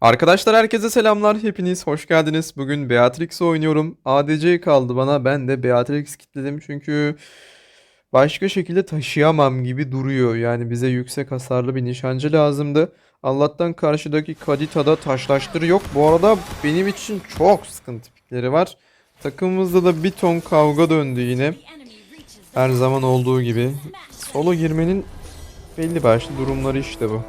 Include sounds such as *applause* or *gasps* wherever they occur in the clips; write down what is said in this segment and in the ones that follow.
Arkadaşlar herkese selamlar. Hepiniz hoş geldiniz. Bugün Beatrix oynuyorum. ADC kaldı bana. Ben de Beatrix kilitledim çünkü başka şekilde taşıyamam gibi duruyor. Yani bize yüksek hasarlı bir nişancı lazımdı. Allah'tan karşıdaki Kadita'da taşlaştırı yok. Bu arada benim için çok sıkıntı pikleri var. Takımımızda da bir ton kavga döndü yine. Her zaman olduğu gibi. Solo girmenin belli başlı durumları işte bu.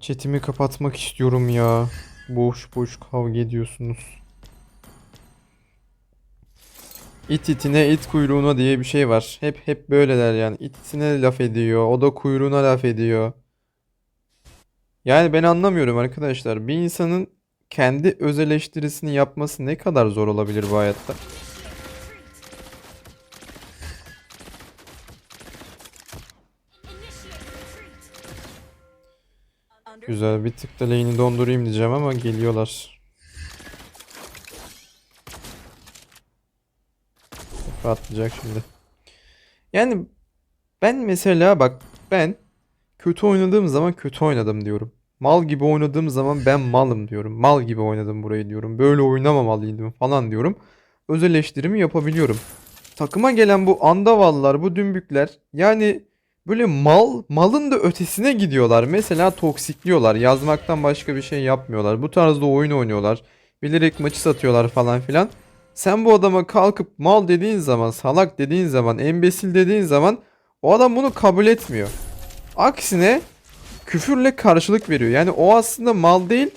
Chatimi kapatmak istiyorum ya. Boş boş kavga ediyorsunuz. İt itine it kuyruğuna diye bir şey var. Hep hep böyleler yani. İt itine laf ediyor. O da kuyruğuna laf ediyor. Yani ben anlamıyorum arkadaşlar. Bir insanın kendi öz eleştirisini yapması ne kadar zor olabilir bu hayatta? Güzel bir tık da lane'i dondurayım diyeceğim ama geliyorlar. Atlayacak şimdi. Yani ben mesela bak ben kötü oynadığım zaman kötü oynadım diyorum. Mal gibi oynadığım zaman ben malım diyorum. Mal gibi oynadım burayı diyorum. Böyle oynamamalıydım falan diyorum. Öz eleştirimi yapabiliyorum. Takıma gelen bu andavallar, bu dümbükler yani böyle mal, malın da ötesine gidiyorlar. Mesela toksikliyorlar. Yazmaktan başka bir şey yapmıyorlar. Bu tarzda oyun oynuyorlar. Bilerek maçı satıyorlar falan filan. Sen bu adama kalkıp mal dediğin zaman, salak dediğin zaman, embesil dediğin zaman o adam bunu kabul etmiyor. Aksine küfürle karşılık veriyor. Yani o aslında mal değil.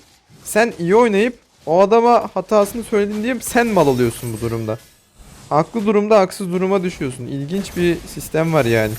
Sen iyi oynayıp o adama hatasını söyledin diye sen mal oluyorsun bu durumda. Haklı durumda haksız duruma düşüyorsun. İlginç bir sistem var yani.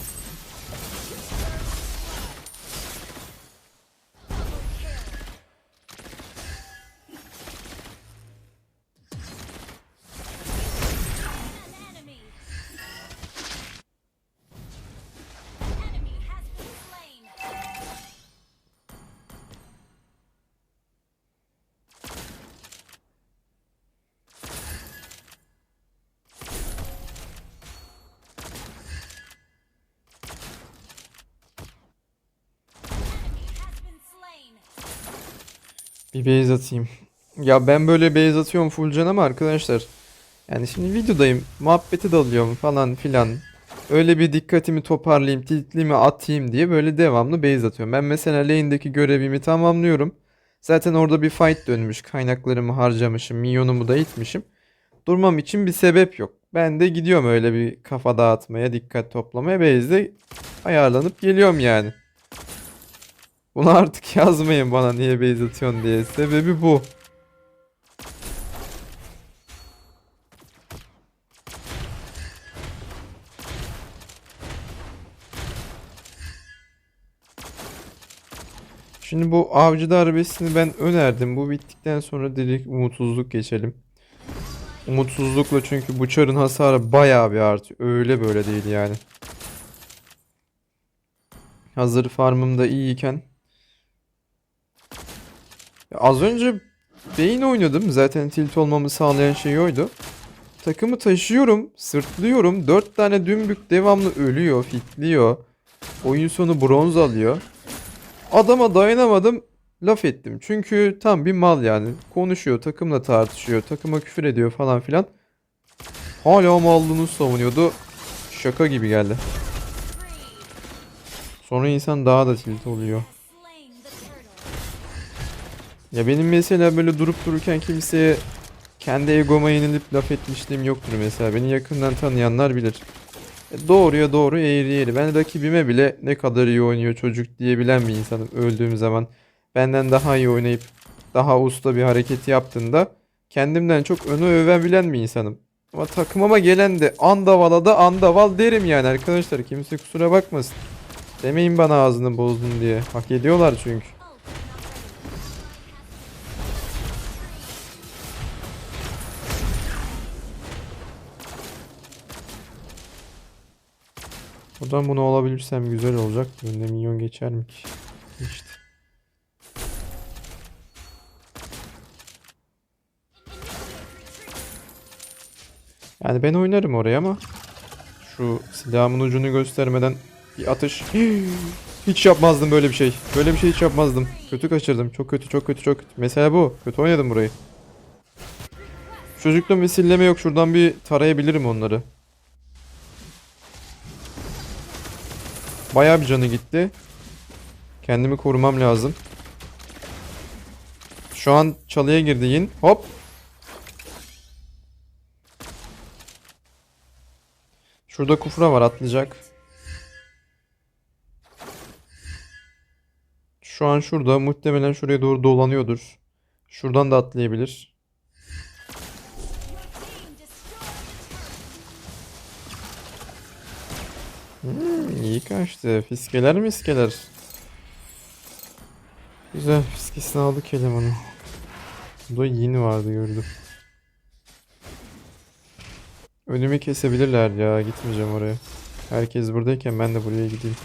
Bir base atayım. Ya ben böyle base atıyorum full can ama arkadaşlar. Yani şimdi videodayım. Muhabbeti dalıyorum falan filan. Öyle bir dikkatimi toparlayayım, tiltlimi atayım diye böyle devamlı base atıyorum. Ben mesela lane'deki görevimi tamamlıyorum. Zaten orada bir fight dönmüş. Kaynaklarımı harcamışım. Minyonumu da itmişim. Durmam için bir sebep yok. Ben de gidiyorum öyle bir kafa dağıtmaya, dikkat toplamaya. Base'de ayarlanıp geliyorum yani. Bunu artık *laughs* yazmayın bana niye base atıyorsun diye. Sebebi bu. Şimdi bu avcı darbesini ben önerdim. Bu bittikten sonra direkt umutsuzluk geçelim. Umutsuzlukla çünkü bu çarın hasarı bayağı bir artıyor. Öyle böyle değil yani. Hazır farmım da iyiyken ya Az önce beyin oynadım. Zaten tilt olmamı sağlayan şey oydu. Takımı taşıyorum, sırtlıyorum. 4 tane dümbük devamlı ölüyor, fitliyor. Oyun sonu bronz alıyor. Adama dayanamadım, laf ettim. Çünkü tam bir mal yani. Konuşuyor, takımla tartışıyor, takıma küfür ediyor falan filan. Hala mallığını savunuyordu. Şaka gibi geldi. Sonra insan daha da tilt oluyor. Ya benim mesela böyle durup dururken kimseye kendi egoma yenilip laf etmişliğim yoktur mesela. Beni yakından tanıyanlar bilir. E doğruya doğru eğri eğri. Ben rakibime bile ne kadar iyi oynuyor çocuk diyebilen bir insanım öldüğüm zaman. Benden daha iyi oynayıp daha usta bir hareket yaptığında kendimden çok önü övebilen bir insanım. Ama takımıma gelen de andavala da andaval derim yani arkadaşlar. Kimse kusura bakmasın. Demeyin bana ağzını bozdun diye. Hak ediyorlar çünkü. Buradan bunu alabilirsem güzel olacak. Önüne minyon geçer mi ki? İşte. Yani ben oynarım oraya ama şu silahımın ucunu göstermeden bir atış. *gasps* Hiç yapmazdım böyle bir şey. Böyle bir şey hiç yapmazdım. Kötü kaçırdım. Çok kötü, çok kötü, çok kötü. Mesela bu. Kötü oynadım burayı. Çocukluğum misilleme yok. Şuradan bir tarayabilirim onları. Bayağı bir canı gitti. Kendimi korumam lazım. Şu an çalıya girdi Yin. Hop. Şurada kufra var atlayacak. Şu an şurada muhtemelen şuraya doğru dolanıyordur. Şuradan da atlayabilir. Hmm, iyi kaçtı. Fiskeler miskeler. Güzel fiskesini aldık elemanı. Burada yeni vardı gördüm. Önümü kesebilirler ya. Gitmeyeceğim oraya. Herkes buradayken ben de buraya gideyim.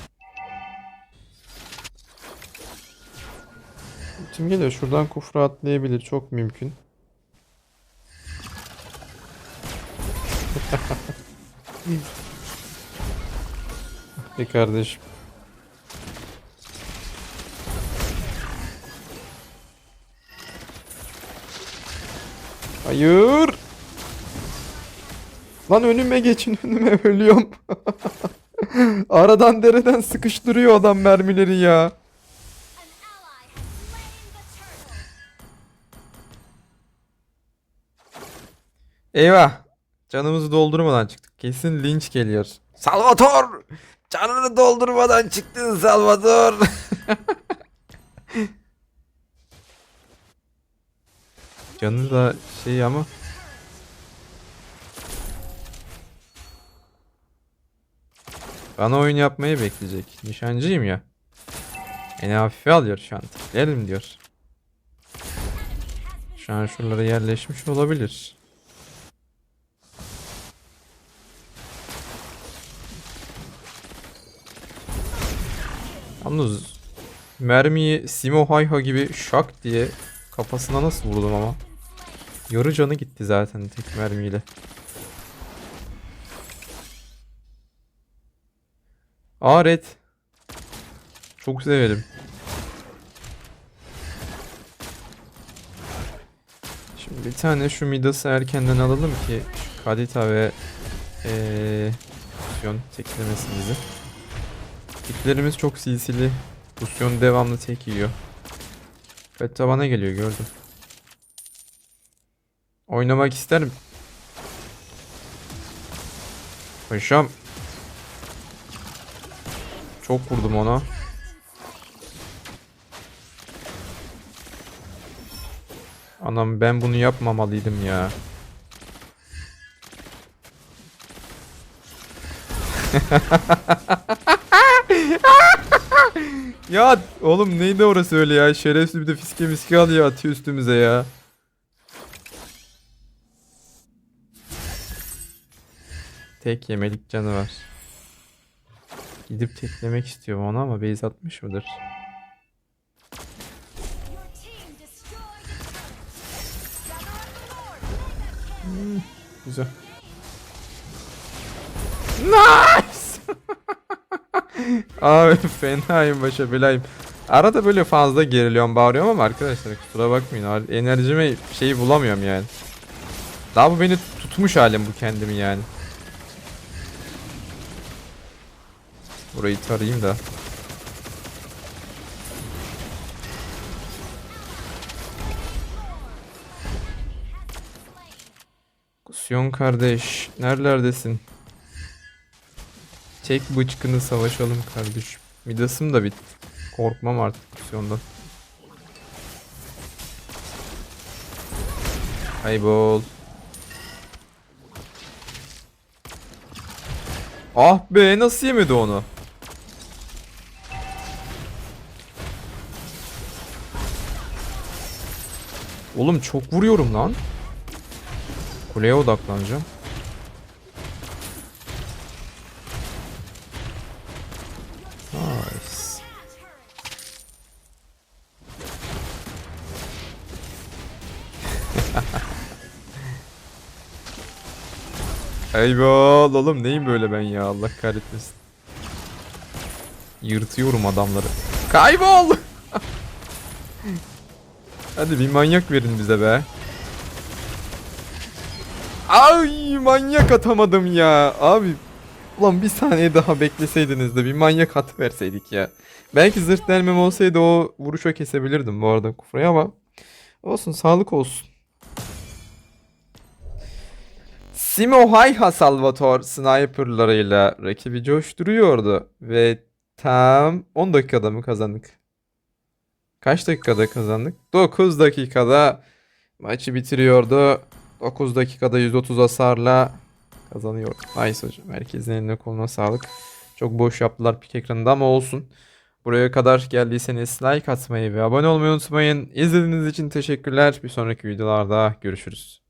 Kim geliyor? Şuradan kufra atlayabilir. Çok mümkün. *laughs* Bir kardeşim. Hayır. Lan önüme geçin *laughs* önüme ölüyorum. *laughs* Aradan dereden sıkıştırıyor adam mermileri ya. Eyvah. Canımızı doldurmadan çıktık. Kesin linç geliyor. Salvatore! Canını doldurmadan çıktın Salvatore. Canı *laughs* da şey ama. Bana oyun yapmayı bekleyecek. Nişancıyım ya. Beni hafife alıyor şu an. Tiklerim diyor. Şu an şuralara yerleşmiş olabilir. Yalnız mermiyi Simo Hayha gibi şak diye kafasına nasıl vurdum ama. Yarı canı gitti zaten tek mermiyle. Aa red. Çok severim. Şimdi bir tane şu Midas'ı erkenden alalım ki Kadita ve eee Pusyon teklemesin bizi. Tiplerimiz çok silsili. Pusyon devamlı tek yiyor. Ve tabana geliyor gördüm. Oynamak isterim. Paşam. Çok vurdum ona. Anam ben bunu yapmamalıydım ya. *laughs* *laughs* Ya oğlum neydi orası öyle ya? Şerefsiz bir de fiske miske alıyor atıyor üstümüze ya. Tek yemelik canı var. Gidip teklemek istiyorum onu ama base atmış mıdır? Lord. Güzel. *laughs* Nice! *laughs* *laughs* Abi fenayım başa belayım. Arada böyle fazla geriliyorum bağırıyorum ama arkadaşlar kusura bakmayın. Enerjime şeyi bulamıyorum yani. Daha bu beni tutmuş halim bu kendimi yani. Burayı tarayayım da. Kusyon kardeş, nerelerdesin? Çek bıçkını savaşalım kardeşim. Midasım da bit. Korkmam artık Kusyon'dan. Kaybol. Ah be nasıl yemedi onu? Oğlum çok vuruyorum lan. Kuleye odaklanacağım. Kaybol oğlum neyim böyle ben ya Allah kahretmesin. Yırtıyorum adamları. Kaybol! *laughs* Hadi bir manyak verin bize be. Ay manyak atamadım ya. Abi ulan bir saniye daha bekleseydiniz de bir manyak at verseydik ya. Belki zırt delmem olsaydı o vuruşa kesebilirdim bu arada Kufra'yı ama olsun sağlık olsun. Simo Hayha Salvator sniperlarıyla rakibi coşturuyordu ve tam 10 dakikada mı kazandık? Kaç dakikada kazandık? 9 dakikada maçı bitiriyordu. 9 dakikada 130 hasarla kazanıyor. Nice hocam. Herkesin eline koluna sağlık. Çok boş yaptılar pik ekranında ama olsun. Buraya kadar geldiyseniz like atmayı ve abone olmayı unutmayın. İzlediğiniz için teşekkürler. Bir sonraki videolarda görüşürüz.